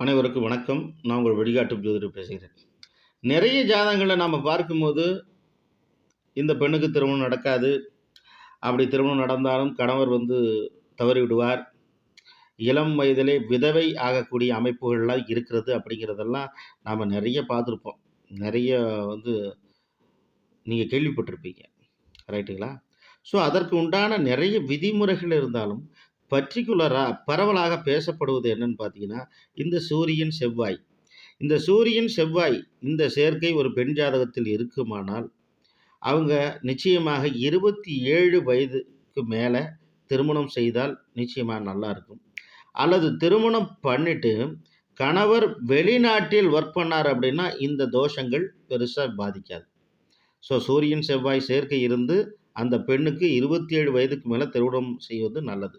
அனைவருக்கும் வணக்கம். நான் உங்கள் வழிகாட்டு ஜோதிடர் பேசுகிறேன். நிறைய ஜாதகங்களை நாம் பார்க்கும்போது இந்த பெண்ணுக்கு திருமணம் நடக்காது. அப்படி திருமணம் நடந்தாலும் கணவர் வந்து தவறிவிடுவார் இளம் வயதிலே விதவை ஆகக்கூடிய அமைப்புகள்லாம் இருக்கிறது அப்படிங்கிறதெல்லாம் நாம் நிறைய பார்த்துருப்போம். நிறைய வந்து நீங்கள் கேள்விப்பட்டிருப்பீங்க. ரைட்டுங்களா? ஸோ அதற்கு உண்டான நிறைய விதிமுறைகள் இருந்தாலும் பர்டிகுலராக பரவலாக பேசப்படுவது என்னன்னு பார்த்தீங்கன்னா இந்த சூரியன் செவ்வாய். இந்த சூரியன் செவ்வாய் இந்த சேர்க்கை ஒரு பெண் ஜாதகத்தில் இருக்குமானால் அவங்க நிச்சயமாக இருபத்தி ஏழு வயதுக்கு மேலே திருமணம் செய்தால் நிச்சயமாக நல்லா இருக்கும். அல்லது திருமணம் பண்ணிட்டு கணவர் வெளிநாட்டில் ஒர்க் பண்ணார் அப்படின்னா இந்த தோஷங்கள் பெருசாக பாதிக்காது. ஸோ சூரியன் செவ்வாய் சேர்க்கை இருந்து அந்த பெண்ணுக்கு இருபத்தி ஏழு வயதுக்கு மேலே திருமணம் செய்வது நல்லது.